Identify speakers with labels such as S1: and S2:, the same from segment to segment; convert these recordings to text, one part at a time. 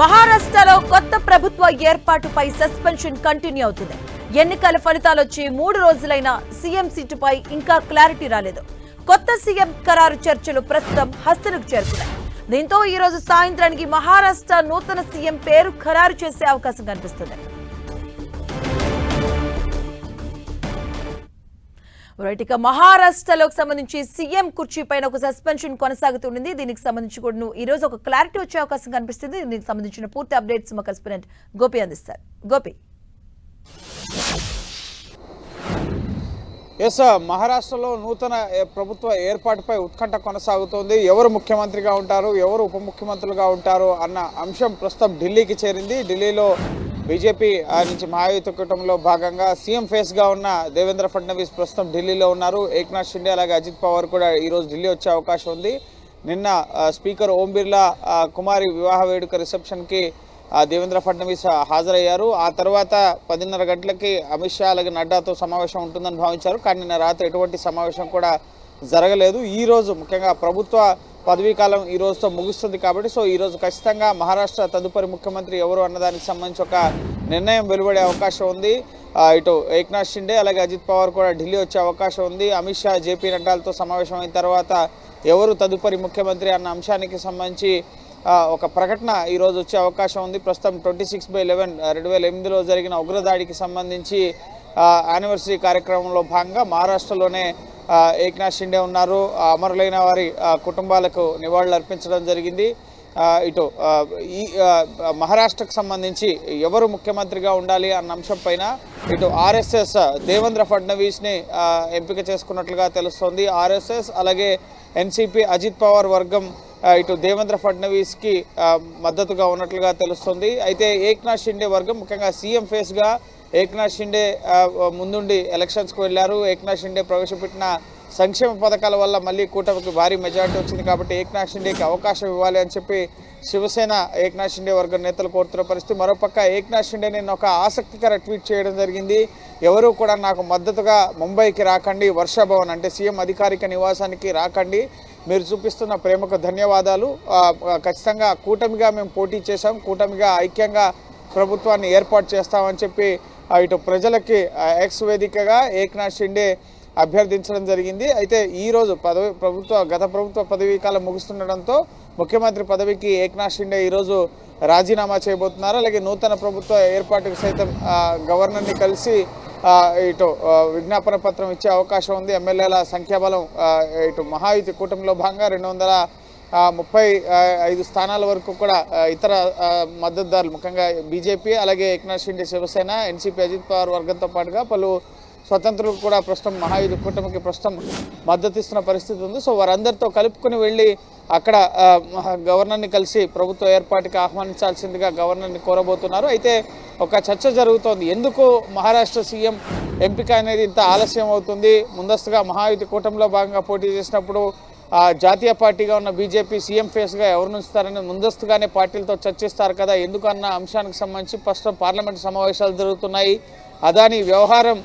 S1: మహారాష్ట్రలో కొత్త ప్రభుత్వ ఏర్పాటుపై సస్పెన్షన్ కంటిన్యూ అవుతుంది. ఎన్నికల ఫలితాలు వచ్చి మూడు రోజులైన సీఎం సీటుపై ఇంకా క్లారిటీ రాలేదు. కొత్త సీఎం ఖరారు చర్చలు ప్రస్తుతం హస్తలకు చేరుకున్నాయి. దీంతో ఈ రోజు సాయంత్రానికి మహారాష్ట్ర నూతన సీఎం పేరు ఖరారు చేసే అవకాశం కనిపిస్తుంది. రైట్ ఇక మహారాష్ట్రలోకి సంబంధించి సీఎం కుర్చీ పైన ఒక సస్పెన్షన్ కొనసాగుతుండింది దీనికి సంబంధించి కూడా ఈ రోజు ఒక క్లారిటీ వచ్చే అవకాశం కనిపిస్తుంది. దీనికి సంబంధించిన పూర్తి అప్డేట్స్ మా కరెస్పాండెంట్ గోపి అందిస్తారు. గోపి.
S2: ఎస్ మహారాష్ట్రలో నూతన ప్రభుత్వ ఏర్పాటుపై ఉత్కంఠ కొనసాగుతోంది. ఎవరు ముఖ్యమంత్రిగా ఉంటారు? ఎవరు ఉప ముఖ్యమంత్రులుగా ఉంటారు? అన్న అంశం ప్రస్తుతం ఢిల్లీకి చేరింది. ఢిల్లీలో బీజేపీ నుంచి మహాయుత కూటమిలో భాగంగా సీఎం ఫేస్గా ఉన్న దేవేంద్ర ఫడ్నవీస్ ప్రస్తుతం ఢిల్లీలో ఉన్నారు. ఏక్నాథ్ షిండే అలాగే అజిత్ పవార్ కూడా ఈరోజు ఢిల్లీ వచ్చే అవకాశం ఉంది. నిన్న స్పీకర్ ఓం బిర్లా కుమారి వివాహ వేడుక రిసెప్షన్కి దేవేంద్ర ఫడ్నవీస్ హాజరయ్యారు. ఆ తర్వాత పదిన్నర గంటలకి అమిత్ షా అలాగే నడ్డాతో సమావేశం ఉంటుందని భావించారు. కానీ నిన్న రాత్రి ఎటువంటి సమావేశం కూడా జరగలేదు. ఈరోజు ముఖ్యంగా ప్రభుత్వ పదవీ కాలం ఈ రోజుతో ముగుస్తుంది కాబట్టి సో ఈ రోజు ఖచ్చితంగా మహారాష్ట్ర తదుపరి ముఖ్యమంత్రి ఎవరు అన్నదానికి సంబంధించి ఒక నిర్ణయం వెలువడే అవకాశం ఉంది. ఇటు ఏక్నాథ్ షిండే అలాగే అజిత్ పవార్ కూడా ఢిల్లీ వచ్చే అవకాశం ఉంది. అమిత్ షా జేపీ నడ్డాలతో సమావేశం అయిన తర్వాత ఎవరు తదుపరి ముఖ్యమంత్రి అన్న అంశానికి సంబంధించి ఒక ప్రకటన ఈరోజు వచ్చే అవకాశం ఉంది. ప్రస్తుతం ట్వంటీ సిక్స్ బై లెవెన్ రెండు వేల ఎనిమిదిలో జరిగిన ఉగ్రదాడికి సంబంధించి యానివర్సరీ కార్యక్రమంలో భాగంగా మహారాష్ట్రలోనే ఏక్నాథ్ షిండే ఉన్నారు. అమరులైన వారి కుటుంబాలకు నివాళులు అర్పించడం జరిగింది. ఇటు ఈ మహారాష్ట్రకు సంబంధించి ఎవరు ముఖ్యమంత్రిగా ఉండాలి అన్న అంశం పైన ఇటు ఆర్ఎస్ఎస్ దేవేంద్ర ఫడ్నవీస్ని ఎంపిక చేసుకున్నట్లుగా తెలుస్తోంది. ఆర్ఎస్ఎస్ అలాగే ఎన్సిపి అజిత్ పవార్ వర్గం ఇటు దేవేంద్ర ఫడ్నవీస్కి మద్దతుగా ఉన్నట్లుగా తెలుస్తుంది. అయితే ఏక్నాథ్ షిండే వర్గం ముఖ్యంగా సీఎం ఫేస్గా ఏక్నాథ్ షిండే ముందుండి ఎలక్షన్స్కి వెళ్ళారు. ఏక్నాథ్ షిండే ప్రవేశపెట్టిన సంక్షేమ పథకాల వల్ల మళ్ళీ కూటమికి భారీ మెజారిటీ వచ్చింది కాబట్టి ఏక్నాథ్ షిండేకి అవకాశం ఇవ్వాలి అని చెప్పి శివసేన ఏక్నాథ్ షిండే వర్గం నేతలు కోరుతున్న పరిస్థితి. మరోపక్క ఏక్నాథ్ షిండే నేను ఒక ఆసక్తికర ట్వీట్ చేయడం జరిగింది. ఎవరూ కూడా నాకు మద్దతుగా ముంబైకి రాకండి వర్షాభవన్ అంటే సీఎం అధికారిక నివాసానికి రాకండి. మీరు చూపిస్తున్న ప్రేమకు ధన్యవాదాలు. ఖచ్చితంగా కూటమిగా మేము పోటీ చేశాం కూటమిగా ఐక్యంగా ప్రభుత్వాన్ని ఏర్పాటు చేస్తామని చెప్పి ఇటు ప్రజలకి ఎక్స్ వేదికగా ఏక్నాథ్ షిండే అభ్యర్థించడం జరిగింది. అయితే ఈరోజు పదవి ప్రభుత్వ గత ప్రభుత్వ పదవీ కాలం ముగుస్తుండడంతో ముఖ్యమంత్రి పదవికి ఏక్నాథ్ షిండే ఈరోజు రాజీనామా చేయబోతున్నారు. అలాగే నూతన ప్రభుత్వ ఏర్పాటుకు సైతం గవర్నర్ని కలిసి ఇటు విజ్ఞాపన పత్రం ఇచ్చే అవకాశం ఉంది. ఎమ్మెల్యేల సంఖ్యాబలం ఇటు మహాయుతి కూటమిలో భాగంగా రెండు వందల ముప్పై ఐదు స్థానాల వరకు కూడా ఇతర మద్దతుదారులు ముఖ్యంగా బీజేపీ అలాగే ఏక్నాథ్ షిండే శివసేన ఎన్సీపీ అజిత్ పవార్ వర్గంతో పాటుగా పలు స్వతంత్రులు కూడా ప్రస్తుతం మహాయుధ కూటమికి ప్రస్తుతం మద్దతు ఇస్తున్న పరిస్థితి ఉంది. సో వారందరితో కలుపుకొని వెళ్ళి అక్కడ గవర్నర్ని కలిసి ప్రభుత్వ ఏర్పాటుకి ఆహ్వానించాల్సిందిగా గవర్నర్ని కోరబోతున్నారు. అయితే ఒక చర్చ జరుగుతోంది. ఎందుకు మహారాష్ట్ర సీఎం ఎంపిక అనేది ఇంత ఆలస్యం అవుతుంది? ముందస్తుగా మహాయుధ కూటమిలో భాగంగా పోటీ చేసినప్పుడు జాతీయ పార్టీగా ఉన్న బీజేపీ సీఎం ఫేస్గా ఎవరు నుంచుతారని ముందస్తుగానే పార్టీలతో చర్చిస్తారు కదా. ఎందుకన్న అంశానికి సంబంధించి ప్రస్తుతం పార్లమెంట్ సమావేశాలు జరుగుతున్నాయి. అదాని వ్యవహారం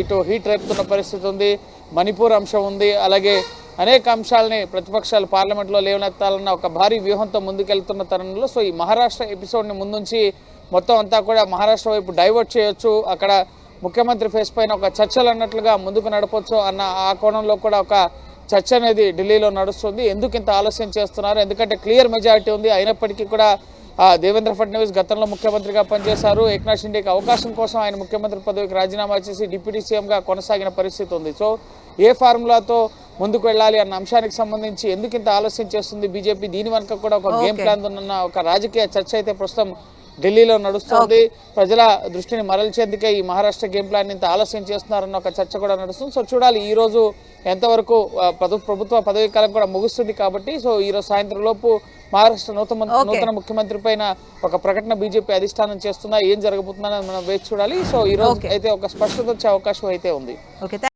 S2: ఇటు హీట్ రేపుతున్న పరిస్థితి ఉంది. మణిపూర్ అంశం ఉంది. అలాగే అనేక అంశాలని ప్రతిపక్షాలు పార్లమెంట్లో లేవనెత్తాలన్న ఒక భారీ వ్యూహంతో ముందుకెళ్తున్న తరుణంలో సో ఈ మహారాష్ట్ర ఎపిసోడ్ని ముందుంచి మొత్తం అంతా కూడా మహారాష్ట్ర వైపు డైవర్ట్ చేయొచ్చు. అక్కడ ముఖ్యమంత్రి ఫేస్ పైన ఒక చర్చలు అన్నట్లుగా ముందుకు నడపవచ్చు అన్న ఆ కోణంలో కూడా ఒక చర్చ అనేది ఢిల్లీలో నడుస్తుంది. ఎందుకు ఇంత ఆలస్యం చేస్తున్నారు? ఎందుకంటే క్లియర్ మెజారిటీ ఉంది. అయినప్పటికీ కూడా ఆ, దేవేంద్ర ఫడ్నవీస్ గతంలో ముఖ్యమంత్రిగా పనిచేశారు. ఏక్నాథ్ షిండేకి అవకాశం కోసం ఆయన ముఖ్యమంత్రి పదవికి రాజీనామా చేసి డిప్యూటీ సీఎంగా కొనసాగిన పరిస్థితి ఉంది. సో ఏ ఫార్ములాతో ముందుకు వెళ్ళాలి అన్న అంశానికి సంబంధించి ఎందుకు ఇంత ఆలస్యం చేస్తుంది? బీజేపీ దీని వెనుక కూడా ఒక గేమ్. ప్లాన్ ఉన్న ఒక రాజకీయ చర్చ అయితే ప్రస్తుతం ఢిల్లీలో నడుస్తుంది. ప్రజల దృష్టిని మరల్చేందుకే ఈ మహారాష్ట్ర గేమ్ ప్లాన్ ఇంత ఆలస్యం చేస్తున్నారన్న ఒక చర్చ కూడా నడుస్తుంది. సో చూడాలి ఈ రోజు ఎంతవరకు ప్రభుత్వ పదవీ కాలం కూడా ముగుస్తుంది కాబట్టి సో ఈ రోజు సాయంత్రం లోపు మహారాష్ట్ర నూతన. నూతన ముఖ్యమంత్రి పైన ఒక ప్రకటన బీజేపీ అధిష్టానం చేస్తున్నా ఏం జరగబోతుందని మనం వేచి చూడాలి. సో ఈ రోజు. అయితే ఒక స్పష్టత వచ్చే అవకాశం అయితే ఉంది.